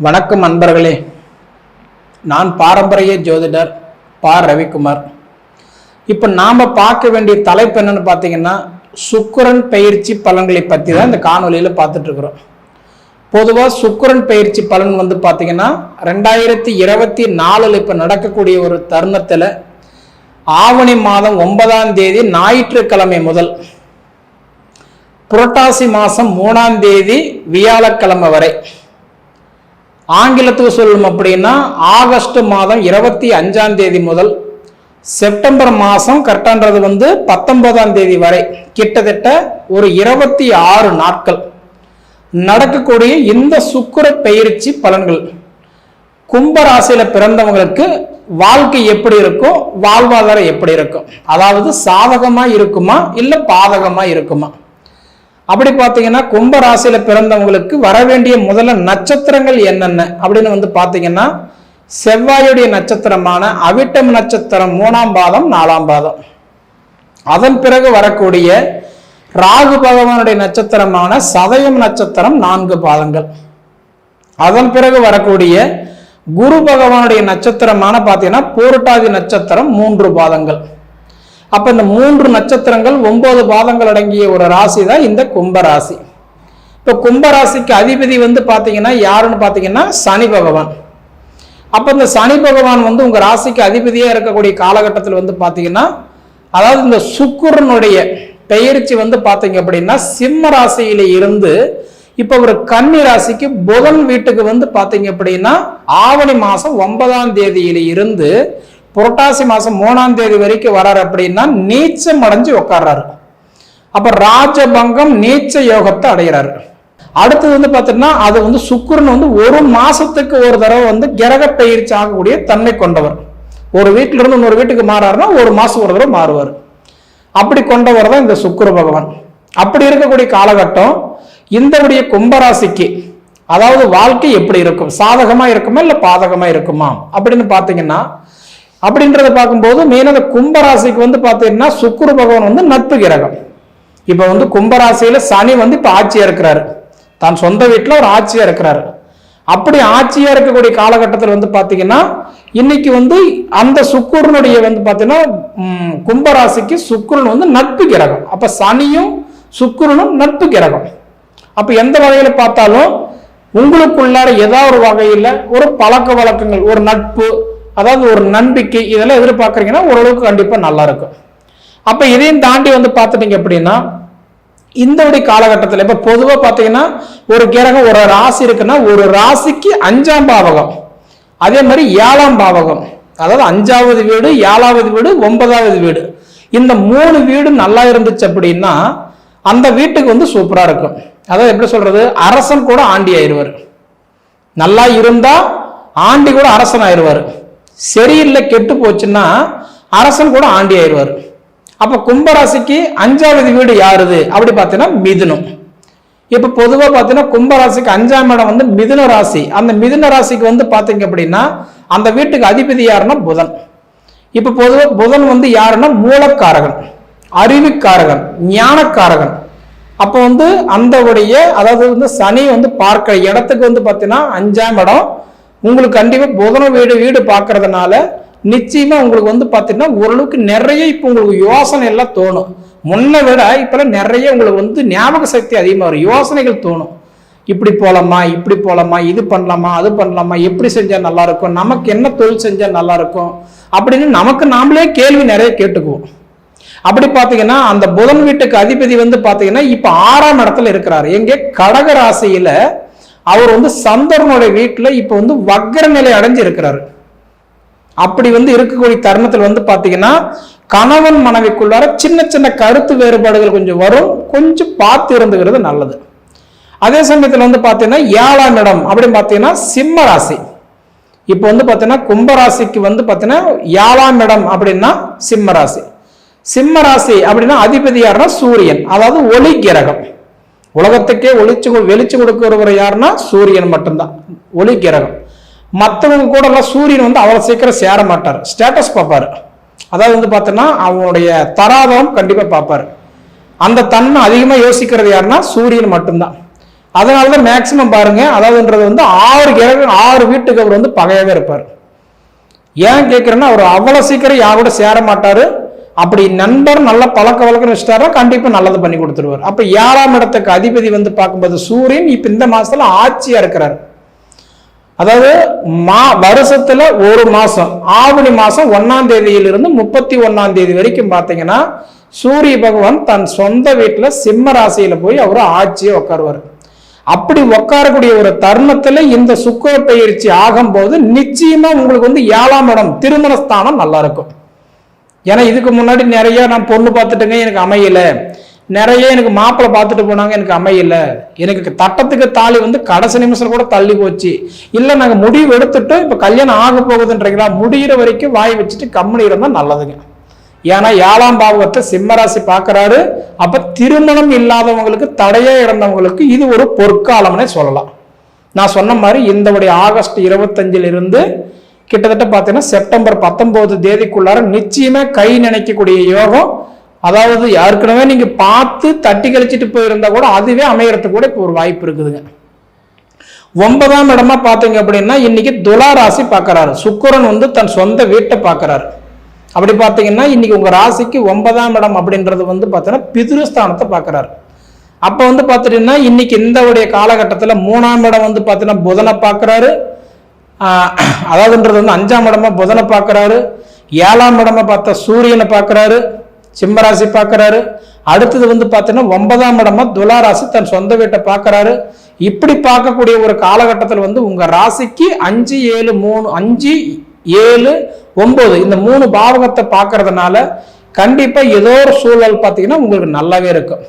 வணக்கம் அன்பர்களே நான் பாரம்பரிய ஜோதிடர் பா. ரவிக்குமார். இப்போ நாம் பார்க்க வேண்டிய தலைப்பு என்னன்னு பார்த்தீங்கன்னா சுக்கரன் பயிற்சி பலன்களை பற்றி தான் இந்த காணொலியில் பார்த்துட்ருக்குறோம் பொதுவாக சுக்கரன் பயிற்சி பலன் வந்து பார்த்தீங்கன்னா ரெண்டாயிரத்தி இருபத்தி நாலில் இப்போ நடக்கக்கூடிய ஒரு தருணத்தில் ஆவணி மாதம் ஒன்பதாம் தேதி ஞாயிற்றுக்கிழமை முதல் புரட்டாசி மாதம் மூணாம் தேதி வியாழக்கிழமை வரை ஆங்கிலத்துக்கு சொல்லணும் அப்படின்னா ஆகஸ்ட் மாதம் இருபத்தி அஞ்சாம் தேதி முதல் செப்டம்பர் மாதம் கரெக்டான்றது வந்து பத்தொன்பதாம் தேதி வரை. கிட்டத்தட்ட ஒரு இருபத்தி ஆறு நாட்கள் நடக்கக்கூடிய இந்த சுக்கிர பயிற்சி பலன்கள். கும்பராசியில் பிறந்தவங்களுக்கு வாழ்க்கை எப்படி இருக்கும் வாழ்வாதாரம் எப்படி இருக்கும்? அதாவது சாதகமாக இருக்குமா இல்லை பாதகமாக இருக்குமா? அப்படி பார்த்தீங்கன்னா கும்ப ராசியில பிறந்தவங்களுக்கு வர வேண்டிய முதல்ல நட்சத்திரங்கள் என்னென்ன அப்படின்னு வந்து பார்த்தீங்கன்னா செவ்வாயுடைய நட்சத்திரமான அவிட்டம் நட்சத்திரம் மூணாம் பாதம் நாலாம் பாதம். அதன் பிறகு வரக்கூடிய ராகு பகவானுடைய நட்சத்திரமான சதயம் நட்சத்திரம் நான்கு பாதங்கள். அதன் பிறகு வரக்கூடிய குரு பகவானுடைய நட்சத்திரமான பார்த்தீங்கன்னா பூரட்டாதி நட்சத்திரம் மூன்று பாதங்கள். அப்ப இந்த மூன்று நட்சத்திரங்கள் ஒன்பது பாதங்கள் அடங்கிய ஒரு ராசி தான் இந்த கும்பராசி. இப்போ கும்பராசிக்கு அதிபதி வந்து பார்த்தீங்கன்னா யாருன்னு பார்த்தீங்கன்னா சனி பகவான். அப்போ இந்த சனி பகவான் வந்து உங்க ராசிக்கு அதிபதியாக இருக்கக்கூடிய காலகட்டத்தில் வந்து பார்த்தீங்கன்னா அதாவது இந்த சுக்குரனுடைய பெயர்ச்சி வந்து பார்த்தீங்க அப்படின்னா சிம்ம ராசியில இருந்து இப்போ ஒரு கன்னி ராசிக்கு புதன் வீட்டுக்கு வந்து பார்த்தீங்க அப்படின்னா ஆவணி மாதம் ஒன்பதாம் தேதியில இருந்து புரட்டாசி மாதம் மூணாம் தேதி வரைக்கும் வராரு அப்படின்னா நீச்சம் அடைஞ்சு உட்கார்றாரு அப்போ ராஜபங்கம் நீச்ச யோகத்தை அடைகிறாரு. அடுத்தது வந்து பார்த்தீங்கன்னா அது வந்து சுக்கிரன் வந்து ஒரு மாசத்துக்கு ஒரு தடவை வந்து கிரக பயிற்சி ஆகக்கூடிய தன்மை கொண்டவர். ஒரு வீட்டில இருந்து இன்னொரு வீட்டுக்கு மாறாருன்னா ஒரு மாசம் ஒரு தடவை மாறுவார். அப்படி கொண்டவர் தான் இந்த சுக்கிர பகவான். அப்படி இருக்கக்கூடிய காலகட்டம் இந்தவுடைய கும்பராசிக்கு அதாவது வாழ்க்கை எப்படி இருக்கும்? சாதகமா இருக்குமா இல்ல பாதகமா இருக்குமா? அப்படின்னு பாத்தீங்கன்னா அப்படின்றத பார்க்கும்போது மெயினாக அந்த கும்பராசிக்கு வந்து பார்த்தீங்கன்னா சுக்குரு பகவான் வந்து நட்பு கிரகம். இப்போ வந்து கும்பராசியில் சனி வந்து இப்போ ஆட்சியாக இருக்கிறாரு. தான் சொந்த வீட்டில் ஒரு ஆட்சியாக இருக்கிறாரு. அப்படி ஆட்சியாக இருக்கக்கூடிய காலகட்டத்தில் வந்து பார்த்தீங்கன்னா இன்னைக்கு வந்து அந்த சுக்குரனுடைய வந்து பார்த்தீங்கன்னா கும்பராசிக்கு சுக்குரன் வந்து நட்பு கிரகம். அப்போ சனியும் சுக்குரனும் நட்பு கிரகம். அப்போ எந்த வகையில் பார்த்தாலும் உங்களுக்குள்ளார ஏதாவது ஒரு வகையில் ஒரு பழக்க வழக்கங்கள் ஒரு நட்பு அதாவது ஒரு நம்பிக்கை இதெல்லாம் எதிர்பார்க்குறீங்கன்னா ஓரளவுக்கு கண்டிப்பாக நல்லா இருக்கும். இதையும் தாண்டி வந்து பார்த்துட்டீங்க அப்படின்னா இந்த ஒரு காலகட்டத்தில் இப்போ பொதுவாக பார்த்தீங்கன்னா ஒரு கிரகம் ஒரு ராசி இருக்குன்னா ஒரு ராசிக்கு அஞ்சாம் பாவகம். அதே மாதிரி ஏழாம் பாவகம். அதாவது அஞ்சாவது வீடு ஏழாவது வீடு ஒன்பதாவது வீடு. இந்த மூணு வீடு நல்லா இருந்துச்சு அப்படின்னா அந்த வீட்டுக்கு வந்து சூப்பராக இருக்கும். அதாவது எப்படி சொல்றது? அரசன் கூட ஆண்டி ஆயிடுவார். நல்லா இருந்தா ஆண்டி கூட அரசன் ஆயிடுவார். சரியில்லை கெட்டு போச்சுன்னா அரசன் கூட ஆண்டி ஆயிடுவார். அப்போ கும்பராசிக்கு அஞ்சாவது வீடு யாருது? அப்படி பார்த்தீங்கன்னா மிதுனம் இப்போ பொதுவாக பார்த்தீங்கன்னா கும்பராசிக்கு அஞ்சாம் இடம் வந்து மிதுன ராசி. அந்த மிதுன ராசிக்கு வந்து பார்த்தீங்க அப்படின்னா அந்த வீட்டுக்கு அதிபதி யாருன்னா புதன். இப்போ பொதுவாக புதன் வந்து யாருன்னா மூலக்காரகன் அறிவுக்காரகன் ஞானக்காரகன். அப்போ வந்து அந்த உடைய அதாவது வந்து சனி வந்து பார்க்க இடத்துக்கு வந்து பார்த்தீங்கன்னா அஞ்சாம் இடம் உங்களுக்கு கண்டிப்பாக புதன வீடு வீடு பார்க்கறதுனால நிச்சயமாக உங்களுக்கு வந்து பார்த்தீங்கன்னா ஓரளவுக்கு நிறைய இப்போ உங்களுக்கு யோசனை எல்லாம் தோணும். முன்ன விட இப்போல்லாம் நிறைய உங்களுக்கு வந்து ஞாபக சக்தி அதிகமாக வரும். யோசனைகள் தோணும். இப்படி போகலாமா இப்படி போகலாமா இது பண்ணலாமா அது பண்ணலாமா எப்படி செஞ்சால் நல்லா இருக்கும் நமக்கு என்ன தொழில் செஞ்சால் நல்லா இருக்கும் அப்படின்னு நமக்கு நாமளே கேள்வி நிறைய கேட்டுக்குவோம். அப்படி பார்த்தீங்கன்னா அந்த புதன் வீட்டுக்கு அதிபதி வந்து பார்த்தீங்கன்னா இப்போ ஆறாம் இடத்துல இருக்கிறாரு. எங்கே? கடக ராசியில அவர் வந்து சந்தரனுடைய வீட்டில் இப்போ வந்து வக்ர நிலை அடைஞ்சு இருக்கிறாரு அப்படி வந்து இருக்கக்கூடிய தருணத்தில் வந்து பார்த்தீங்கன்னா கணவன் மனைவிக்குள்ளார சின்ன சின்ன கருத்து வேறுபாடுகள் கொஞ்சம் வரும் கொஞ்சம் பார்த்து இருந்துக்கிறது நல்லது. அதே சமயத்தில் வந்து பார்த்தீங்கன்னா ஏழாம் இடம் அப்படின்னு பார்த்தீங்கன்னா சிம்ம ராசி. இப்போ வந்து பார்த்தீங்கன்னா கும்பராசிக்கு வந்து பார்த்தீங்கன்னா ஏழாம் இடம் அப்படின்னா சிம்ம ராசி. சிம்ம ராசி அப்படின்னா அதிபதி யாருன்னா சூரியன் அதாவது ஒளி கிரகம். உலகத்துக்கே ஒளிச்சு கொ- வெளிச்சு கொடுக்கிறவர் யாருன்னா சூரியன் மட்டும்தான். ஒளி கிரகம். மற்றவங்க கூட எல்லாம் சூரியன் வந்து அவ்வளோ சீக்கிரம் சேர மாட்டார். ஸ்டேட்டஸ் பார்ப்பாரு. அதாவது வந்து பார்த்தோன்னா அவனுடைய தராதவம் கண்டிப்பாக பார்ப்பாரு. அந்த தன்மை அதிகமாக யோசிக்கிறது யாருன்னா சூரியன் மட்டும்தான். அதனால தான் மேக்சிமம் பாருங்க அதாவதுன்றது வந்து ஆறு கிரகம் ஆறு வீட்டுக்கு அவர் வந்து பகையாகவே இருப்பார். ஏன் கேட்குறேன்னா அவர் அவ்வளோ சீக்கிரம் யார் கூட சேர மாட்டார். அப்படி நண்பர் நல்ல பழக்க வழக்கம் வச்சுட்டாரா கண்டிப்பாக நல்லது பண்ணி கொடுத்துருவார். அப்போ ஏழாம் இடத்துக்கு அதிபதி வந்து பார்க்கும்போது சூரியன் இப்போ இந்த மாதத்தில் ஆட்சியாக இருக்கிறார். அதாவது மா வருஷத்துல ஒரு மாசம் ஆவணி மாசம் ஒன்னாம் தேதியிலிருந்து முப்பத்தி ஒன்னாம் தேதி வரைக்கும் பார்த்தீங்கன்னா சூரிய பகவான் தன் சொந்த வீட்டில் சிம்ம ராசியில போய் அவர் ஆட்சியை உட்காருவார் அப்படி உட்காரக்கூடிய ஒரு தருணத்துல இந்த சுக்கர பயிற்சி ஆகும்போது நிச்சயமா உங்களுக்கு வந்து ஏழாம் இடம் திருமண ஸ்தானம் நல்லா இருக்கும். ஏன்னா இதுக்கு முன்னாடி நிறைய நான் பொண்ணு பார்த்துட்டுங்க எனக்கு அமையல. நிறைய எனக்கு மாப்பிள்ளை பார்த்துட்டு போனாங்க எனக்கு அமையல. எனக்கு தட்டத்துக்கு தாலி வந்து கடைசி நிமிஷம் கூட தள்ளி போச்சு. இல்லை நாங்கள் முடிவு எடுத்துட்டோம் இப்போ கல்யாணம் ஆக போகுதுன்றீங்களா? முடிகிற வரைக்கும் வாய் வச்சுட்டு கம்முனி இருந்தால் நல்லதுங்க. ஏன்னா ஏழாம் பாவகத்தை சிம்மராசி பார்க்கறாரு. அப்போ திருமணம் இல்லாதவங்களுக்கு தடையே இருந்தவங்களுக்கு இது ஒரு பொற்காலம்னே சொல்லலாம். நான் சொன்ன மாதிரி இந்தவுடைய ஆகஸ்ட் இருபத்தஞ்சிலிருந்து கிட்டத்தட்ட பார்த்தீங்கன்னா செப்டம்பர் பத்தொன்பது தேதிக்குள்ளார நிச்சயமா கை நினைக்கக்கூடிய யோகம் அதாவது ஏற்கனவே நீங்க பார்த்து தட்டி கழிச்சிட்டு போயிருந்தா கூட அதுவே அமையறதுக்கு கூட இப்போ ஒரு வாய்ப்பு இருக்குதுங்க. ஒன்பதாம் இடமா பார்த்தீங்க அப்படின்னா இன்னைக்கு துலா ராசி பார்க்கறாரு. சுக்கரன் வந்து தன் சொந்த வீட்டை பார்க்கறாரு. அப்படி பார்த்தீங்கன்னா இன்னைக்கு உங்க ராசிக்கு ஒன்பதாம் இடம் அப்படின்றது வந்து பார்த்தீங்கன்னா பிதுருஸ்தானத்தை பார்க்கறாரு. அப்போ வந்து பார்த்துட்டீங்கன்னா இன்னைக்கு இந்த உடைய காலகட்டத்தில் மூணாம் இடம் வந்து பார்த்தீங்கன்னா புதனை பார்க்கறாரு. அதாவதுன்றது வந்து அஞ்சாம் இடமா புதனை பார்க்கறாரு. ஏழாம் இடமா பார்த்தா சூரியனை பார்க்குறாரு. சிம்மராசி பார்க்கறாரு. அடுத்தது வந்து பார்த்தீங்கன்னா ஒன்பதாம் இடமா துலா ராசி தன் சொந்த வீட்டை பார்க்கறாரு. இப்படி பார்க்கக்கூடிய ஒரு காலகட்டத்தில் வந்து உங்கள் ராசிக்கு அஞ்சு ஏழு மூணு அஞ்சு ஏழு ஒம்பது இந்த மூணு பாவகத்தை பார்க்கறதுனால கண்டிப்பாக ஏதோ ஒரு சூழல் பார்த்தீங்கன்னா உங்களுக்கு நல்லாவே இருக்கும்.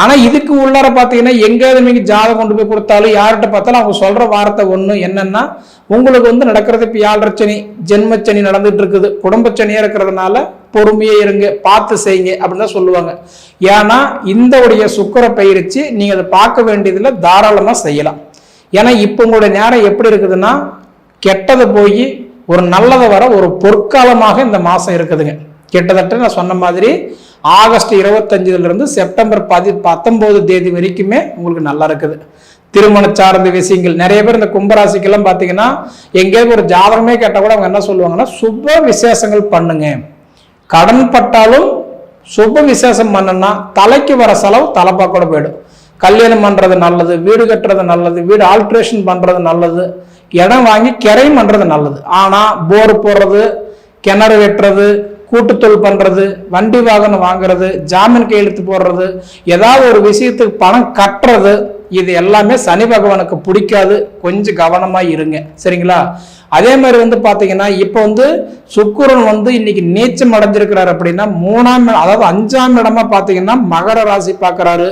ஆனா இதுக்கு உள்ளார பார்த்தீங்கன்னா எங்கேயாவது நீங்க ஜாதகம் கொண்டு போய் கொடுத்தாலும் யார்கிட்ட பார்த்தாலும் அவங்க சொல்ற வார்த்தை ஒண்ணு என்னன்னா உங்களுக்கு வந்து நடக்கிறது இப்போ யாழ்ரச்சனி ஜென்மச்சனி நடந்துட்டு இருக்குது. குடும்பச்சனியா இருக்கிறதுனால பொறுமையே இருங்க பார்த்து செய்யுங்க அப்படின்னு தான் சொல்லுவாங்க. ஏன்னா இந்த உடைய சுக்கர பயிற்சி நீங்க அதை பார்க்க வேண்டியதுல தாராளமா செய்யலாம். ஏன்னா இப்போ உங்களுடைய நேரம் எப்படி இருக்குதுன்னா கெட்டதை போய் ஒரு நல்லதை வர ஒரு பொற்காலமாக இந்த மாசம் இருக்குதுங்க. கிட்டத்தட்ட நான் சொன்ன மாதிரி ஆகஸ்ட் இருபத்தஞ்சுலேருந்து செப்டம்பர் பதி பத்தொம்போது தேதி வரைக்குமே உங்களுக்கு நல்லா இருக்குது. திருமண சார்ந்த விஷயங்கள் நிறைய பேர் இந்த கும்பராசிக்கெல்லாம் பார்த்தீங்கன்னா எங்கேயாவது ஒரு ஜாதகமே கேட்டால் கூட அவங்க என்ன சொல்லுவாங்கன்னா சுப விசேஷங்கள் பண்ணுங்க. கடன் பட்டாலும் சுப விசேஷம் பண்ணனா தலைக்கு வர செலவு தலைப்பா கூட போயிடும். கல்யாணம் பண்ணுறது நல்லது வீடு கட்டுறது நல்லது வீடு ஆல்ட்ரேஷன் பண்ணுறது நல்லது இடம் வாங்கி கிரையும் பண்ணுறது நல்லது. ஆனால் போர் போடுறது கிணறு வெட்டுறது கூட்டுத்தொழில் பண்றது வண்டி வாகனம் வாங்குறது ஜாமீன் கையெழுத்து போடுறது ஏதாவது ஒரு விஷயத்துக்கு பணம் கட்டுறது இது எல்லாமே சனி பகவானுக்கு பிடிக்காது. கொஞ்சம் கவனமா இருங்க. சரிங்களா? அதே மாதிரி வந்து பாத்தீங்கன்னா இப்போ வந்து சுக்குரன் வந்து இன்னைக்கு நீச்சம் அடைஞ்சிருக்கிறாரு அப்படின்னா மூணாம் அதாவது அஞ்சாம் இடமா பாத்தீங்கன்னா மகர ராசி பார்க்கறாரு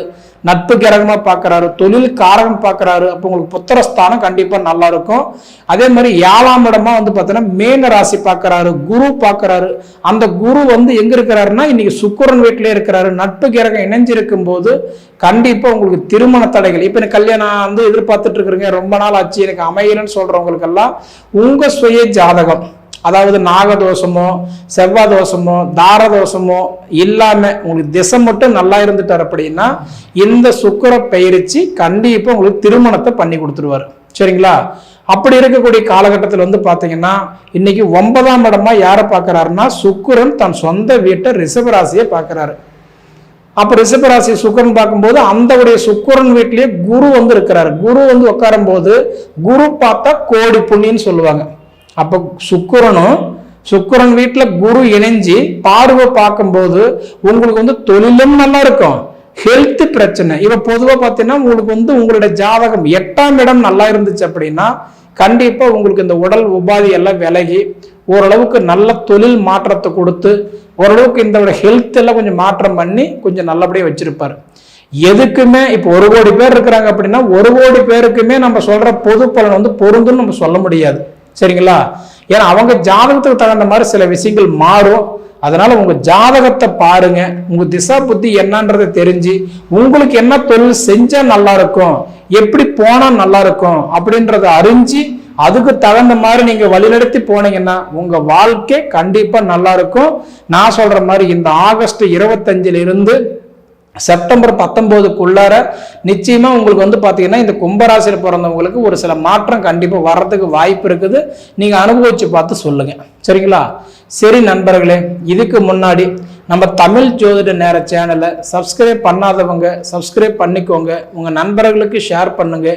நட்பு கிரகமா பார்க்குறாரு தொழில் காரகம் பார்க்கறாரு அப்போ உங்களுக்கு புத்திரஸ்தானம் கண்டிப்பா நல்லா இருக்கும். அதே மாதிரி ஏழாம் இடமா வந்து பார்த்தீங்கன்னா மேன ராசி பார்க்கறாரு குரு பார்க்குறாரு. அந்த குரு வந்து எங்க இருக்கிறாருன்னா இன்னைக்கு சுக்கரன் வீட்டிலே இருக்கிறாரு. நட்பு கிரகம் இணைஞ்சிருக்கும் போது கண்டிப்பா உங்களுக்கு திருமண தடைகள். இப்போ எனக்கு கல்யாணம் வந்து எதிர்பார்த்துட்டு இருக்கிறீங்க ரொம்ப நாள் ஆச்சு எனக்கு அமையலன்னு சொல்கிறவங்களுக்கெல்லாம் உங்க சுய ஜாதகம். அதாவது நாகதோஷமோ செவ்வாய் தோஷமோ தார தோஷமோ இல்லாமல் உங்களுக்கு திசை மட்டும் நல்லா இருந்துட்டார் அப்படின்னா இந்த சுக்கர பயிற்சி கண்டிப்பாக உங்களுக்கு திருமணத்தை பண்ணி கொடுத்துருவாரு. சரிங்களா? அப்படி இருக்கக்கூடிய காலகட்டத்தில் வந்து பார்த்தீங்கன்னா இன்னைக்கு ஒன்பதாம் இடமா யாரை பார்க்குறாருன்னா சுக்கரன் தன் சொந்த வீட்டை ரிஷபராசியை பார்க்கறாரு அப்போ ரிஷபராசி சுக்கிரன் பார்க்கும்போது அந்த உடைய சுக்கிரன் வீட்டிலேயே குரு வந்து இருக்கிறாரு. குரு வந்து உட்காரும் போது குரு பார்த்தா கோடி புண்ணின்னு சொல்லுவாங்க. அப்போ சுக்கரனும் சுக்கரன் வீட்டில் குரு இணைஞ்சு பார்வை பார்க்கும்போது உங்களுக்கு வந்து தொழிலும் நல்லா இருக்கும். ஹெல்த் பிரச்சனை. இப்போ பொதுவாக பார்த்தீங்கன்னா உங்களுக்கு வந்து உங்களுடைய ஜாதகம் எட்டாம் இடம் நல்லா இருந்துச்சு அப்படின்னா கண்டிப்பாக உங்களுக்கு இந்த உடல் உபாதி எல்லாம் விலகி ஓரளவுக்கு நல்ல தொழில் மாற்றத்தை கொடுத்து ஓரளவுக்கு இந்த ஹெல்த் எல்லாம் கொஞ்சம் மாற்றம் பண்ணி கொஞ்சம் நல்லபடியாக வச்சிருப்பார். எதுக்குமே இப்போ ஒரு கோடி பேர் இருக்கிறாங்க அப்படின்னா ஒரு கோடி பேருக்குமே நம்ம சொல்ற பொது பலன் வந்து பொருந்துன்னு நம்ம சொல்ல முடியாது. சரிங்களா? ஏன்னா அவங்க ஜாதகத்துக்கு தகுந்த மாதிரி சில விஷயங்கள் மாறும். அதனால உங்க ஜாதகத்தை பாருங்க. உங்க திசா புத்தி என்னன்றதை தெரிஞ்சு உங்களுக்கு என்ன தொழில் செஞ்சா நல்லா இருக்கும் எப்படி போனா நல்லா இருக்கும் அப்படின்றத அறிஞ்சு அதுக்கு தகுந்த மாதிரி நீங்க வழிநடத்தி போனீங்கன்னா உங்க வாழ்க்கை கண்டிப்பா நல்லா இருக்கும். நான் சொல்ற மாதிரி இந்த ஆகஸ்ட் இருபத்தஞ்சிலிருந்து இருந்து செப்டம்பர் பத்தொம்போதுக்குள்ளார நிச்சயமா உங்களுக்கு வந்து பார்த்தீங்கன்னா இந்த கும்பராசியில் பிறந்தவங்களுக்கு ஒரு சில மாற்றம் கண்டிப்பாக வர்றதுக்கு வாய்ப்பு இருக்குது. நீங்கள் அனுபவிச்சு பார்த்து சொல்லுங்க. சரிங்களா? சரி நண்பர்களே இதுக்கு முன்னாடி நம்ம தமிழ் ஜோதிட நேர சேனலை சப்ஸ்கிரைப் பண்ணாதவங்க சப்ஸ்கிரைப் பண்ணிக்கோங்க. உங்கள் நண்பர்களுக்கு ஷேர் பண்ணுங்க.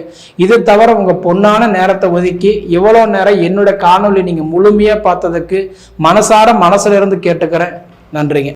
இது தவிர உங்கள் பொண்ணான நேரத்தை ஒதுக்கி இவ்வளோ நேரம் என்னோட காணொளி நீங்கள் முழுமையாக பார்த்ததுக்கு மனசார மனசுல இருந்து கேட்டுக்கிறேன். நன்றிங்க.